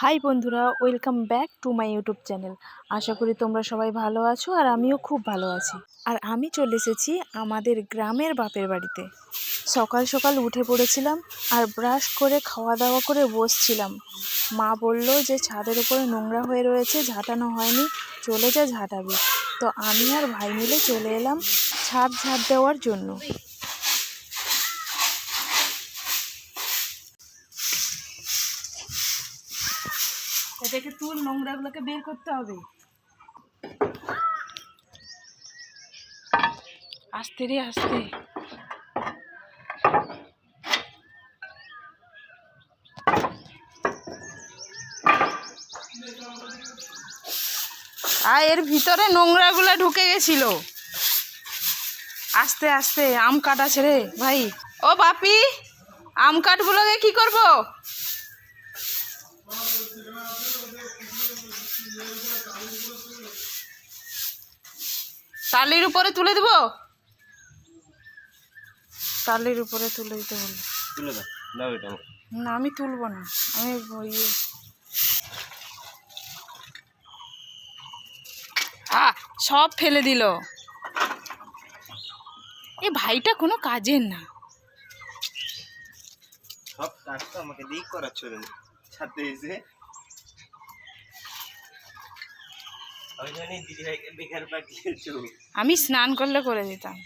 High বন্ধুরা welcome back to my YouTube channel আশা করি তোমরা সবাই ভালো আছো আর আমিও খুব ভালো আছি। আর আমি চলে এসেছি আমাদের গ্রামের বাপের বাড়িতে। সকাল সকাল উঠে পড়েছিলাম আর ব্রাশ করে খাওয়া দাওয়া করে বসছিলাম। মা বলল যে ছাদের উপরে নোংরা হয়ে রয়েছে, ঝাঁটানো হয়নি, চলে যা ঝাঁটাবি। তো আমি আর ভাই মিলে চলে এলাম ছাদ ঝাঁট দেওয়ার জন্য। এটাকে তুল, নোংরাগুলোকে বের করতে হবে। আস্তে রে, আস্তে। আর এর ভিতরে নোংরাগুলো ঢুকে গেছিল। আস্তে আস্তে, আম কাট রে, ভাই। ও বাপি, আম কাঠগুলোকে কি করব? টালির উপরে তুলে দেব? টালির উপরে তুলে দিতে বলল। তুলে দাও দাও এটা না আমি তুলবো না। আমি ইয়ে। আ সব ফেলে দিল। এ ভাইটা কোনো কাজের না। সব কাজটা আমাকে দিক করাচ্ছ ছাদে এসে আমি স্নান করলে করে দিতাম।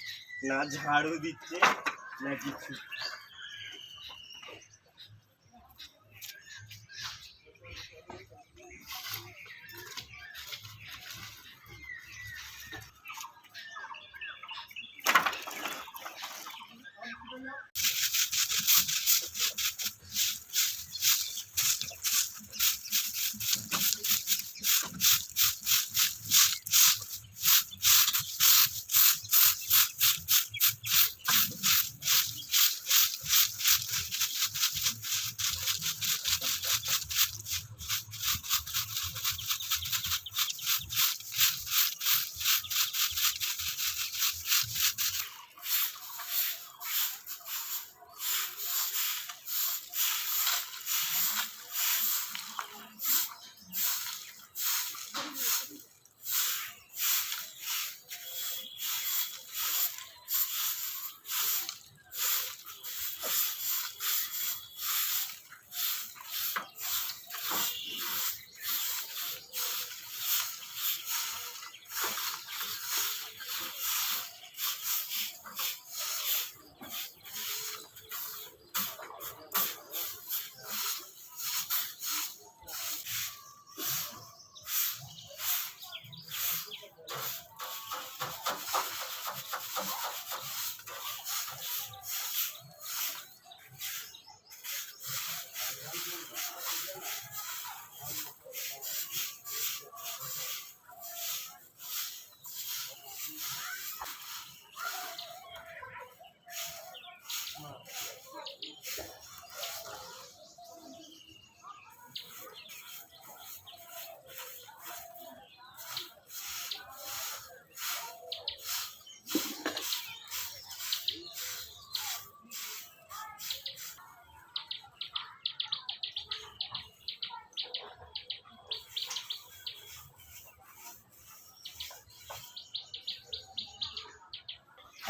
না ঝাড়ু দিচ্ছে না কিছু।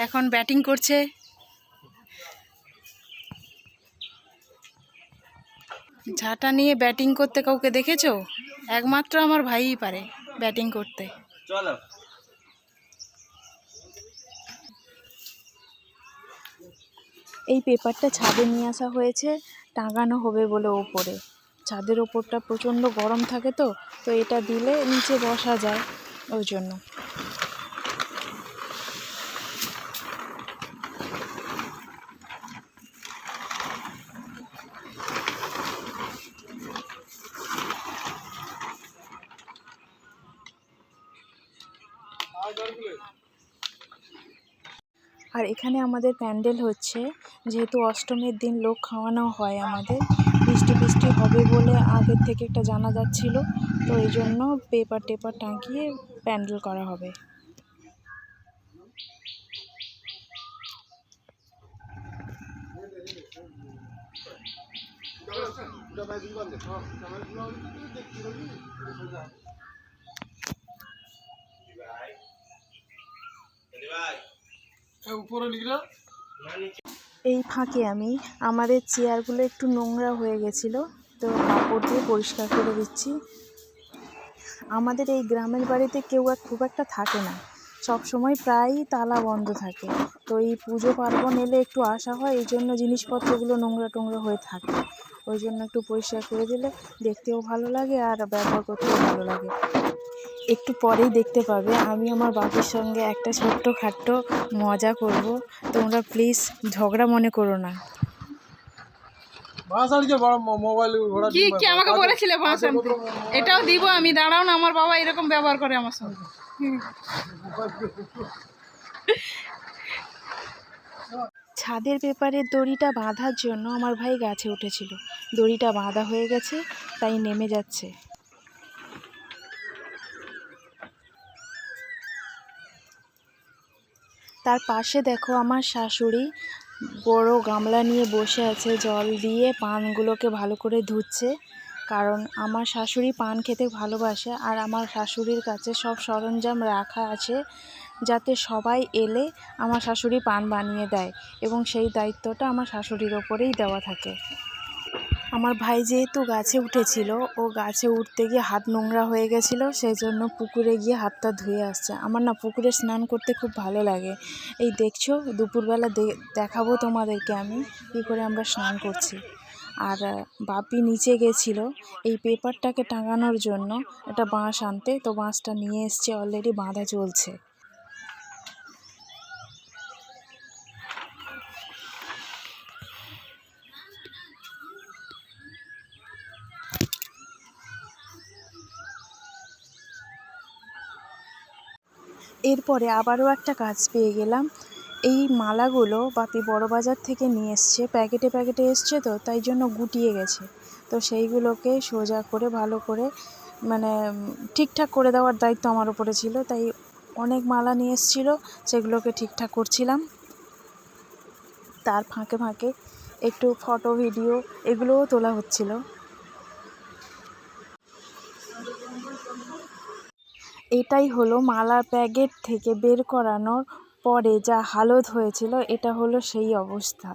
এখন ব্যাটিং করছে। ঝাঁটা নিয়ে ব্যাটিং করতে কাউকে দেখেছ? একমাত্র আমার ভাইই পারে ব্যাটিং করতে। চলো। এই পেপারটা ছাদে নিয়ে আসা হয়েছে টাঙানো হবে বলে ওপরে। ছাদের ওপরটা প্রচণ্ড গরম থাকে তো তো এটা দিলে নিচে বসা যায় ওই জন্য। আর এখানে আমাদের প্যান্ডেল হচ্ছে। যেহেতু অষ্টমীর দিন লোক খাওয়ানো হয় আমাদের, বৃষ্টি বৃষ্টি হবে বলে আগের থেকে একটা জানা যাচ্ছিল। তো এই জন্য পেপার টেপার টাঙিয়ে প্যান্ডেল করা হবে উপরে নিগড়া এই ফাঁকে আমি, আমাদের চেয়ারগুলো একটু নোংরা হয়ে গেছিল, তো কাপড় দিয়ে পরিষ্কার করে দিচ্ছি। আমাদের এই গ্রামের বাড়িতে কেউ আর খুব একটা থাকে না। সব সময় প্রায়ই তালা বন্ধ থাকে। তো এই পুজো পার্বণ এলে একটু আসা হয়, এই জন্য জিনিসপত্রগুলো নোংরা টোংরা হয়ে থাকে। ওই জন্য একটু পরিষ্কার করে দিলে দেখতেও ভালো লাগে আর ব্যবহার করতেও ভালো লাগে। একটু পরেই দেখতে পাবে। আমি আমার বাপির সঙ্গে একটা ছোট্ট খাট্ট মজা করব। তোমরা প্লিজ ঝগড়া মনে করো না। বাস আড়িয়ে বড় মোবাইল ঘোড়া কি কি আমাকে বলেছিলে এটাও দিব আমি দাঁড়াও না আমার বাবা এরকম ব্যবহার করে আমার সঙ্গে। ছাদের পেপারের দড়িটা বাঁধার জন্য আমার ভাই গাছে উঠেছিল। দড়িটা বাঁধা হয়ে গেছে তাই নেমে যাচ্ছে। তার পাশে দেখো আমার শাশুড়ি বড় গামলা নিয়ে বসে আছে, জল দিয়ে পানগুলোকে ভালো করে ধুচ্ছে। কারণ আমার শাশুড়ি পান খেতে ভালোবাসে আর আমার শাশুড়ির কাছে সব সরঞ্জাম রাখা আছে যাতে সবাই এলে আমার শাশুড়ি পান বানিয়ে দেয় এবং সেই দায়িত্বটা আমার শাশুড়ির ওপরেই দেওয়া থাকে। আমার ভাই যেহেতু গাছে উঠেছিল, ও গাছে উঠতে গিয়ে হাত নোংরা হয়ে গেছিল সেই জন্য পুকুরে গিয়ে হাতটা ধুয়ে আসছে। আমার না পুকুরে স্নান করতে খুব ভালো লাগে। এই দেখছ, দুপুরবেলা দেখাবো তোমাদেরকে আমি কী করে আমরা স্নান করছি। আর বাপি নিচে গেছিল, এই পেপারটাকে টাঙানোর জন্য একটা বাঁশ আনতে, তো বাঁশটা নিয়ে এসছে, অলরেডি বাঁধা চলছে। এরপরে আবারও একটা কাজ পেয়ে গেলাম। এই মালাগুলো বাপি বড় বাজার থেকে নিয়ে এসছে। প্যাকেটে প্যাকেটে এসছে তো, তাই জন্য গুটিয়ে গেছে। তো সেইগুলোকে সোজা করে, ভালো করে মানে ঠিকঠাক করে দেওয়ার দায়িত্ব আমার উপরে ছিল। তাই অনেক মালা নিয়ে এসেছিল, সেগুলোকে ঠিকঠাক করছিলাম। তার ফাঁকে ফাঁকে একটু ফটো, ভিডিও, এগুলোও তোলা হচ্ছিল। এটাই হলো মালার প্যাকেট থেকে বের করানোর পরে যা হালত হয়েছিল, এটা হলো সেই অবস্থা।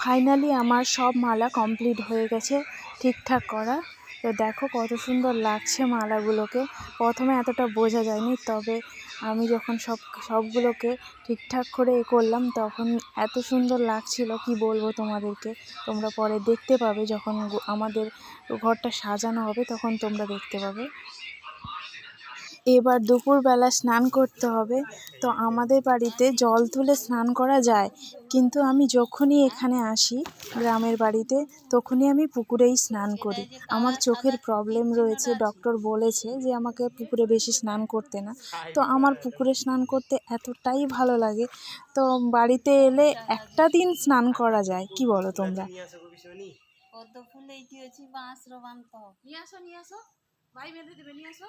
ফাইনালি আমার সব মালা কমপ্লিট হয়ে গেছে, ঠিকঠাক করা। তো দেখো কত সুন্দর লাগছে মালাগুলোকে। প্রথমে এতটা বোঝা যায়নি, তবে আমি যখন সব, সবগুলোকে ঠিকঠাক করে এ করলাম, তখন এত সুন্দর লাগছিল, কি বলব তোমাদেরকে? তোমরা পরে দেখতে পাবে যখন আমাদের ঘরটা সাজানো হবে, তখন তোমরা দেখতে পাবে। এবার দুপুরবেলা স্নান করতে হবে। তো আমাদের বাড়িতে জল তুলে স্নান করা যায়। কিন্তু আমি যখনই এখানে আসি গ্রামের বাড়িতে, তখনই আমি পুকুরেই স্নান করি। আমার চোখের প্রবলেম রয়েছে ডক্টর বলেছে যে আমাকে পুকুরে বেশি স্নান করতে না। তো আমার পুকুরে স্নান করতে এতটাই ভালো লাগে। তো বাড়িতে এলে একটা দিন স্নান করা যায়। কি বলো তোমরা? ভাই বেঁধে দেবে, নিয়ে আসো।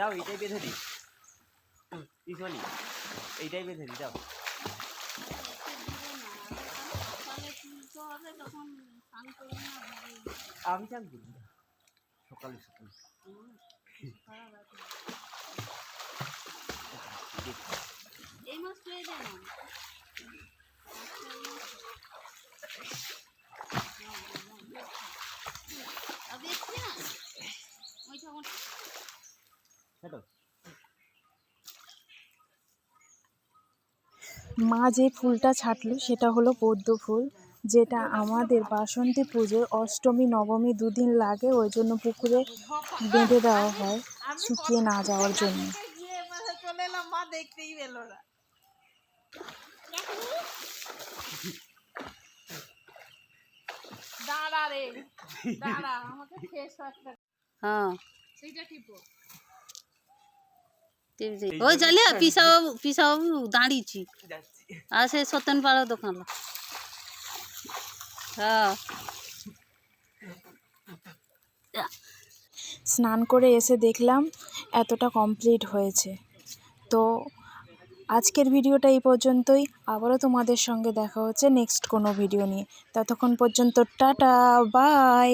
দাও, এইটাই বেঁধে দিই। ইসমানি এইটাই বেঁধে দিই, দাও। আমি চান করব সকালে সকালে। এই মাছ না ওটা মা যে ফুলটা ছাটলো সেটা হলো পদ্ম ফুল যেটা আমাদের বাসন্তী পুজোর অষ্টমী নবমী দুদিন লাগে ওই জন্য পুকুরে বেঁধে দেওয়া হয় শুকিয়ে না যাওয়ার জন্য। চলে এলাম মা দেখতেই পেল না দাঁড়া রে দাঁড়া আমাকে ফেস ওয়াশটা হ্যাঁ। সেইটা টিপো। ওই পিসাবাবু পিসাবাবু দাঁড়িয়েছি আর সে সত্যেন পাড়ার দোকান হ্যাঁ স্নান করে এসে দেখলাম এতটা কমপ্লিট হয়েছে। তো আজকের ভিডিওটা এই পর্যন্তই। আবারও তোমাদের সঙ্গে দেখা হচ্ছে নেক্সট কোনো ভিডিও নিয়ে। ততক্ষণ পর্যন্ত টাটা বাই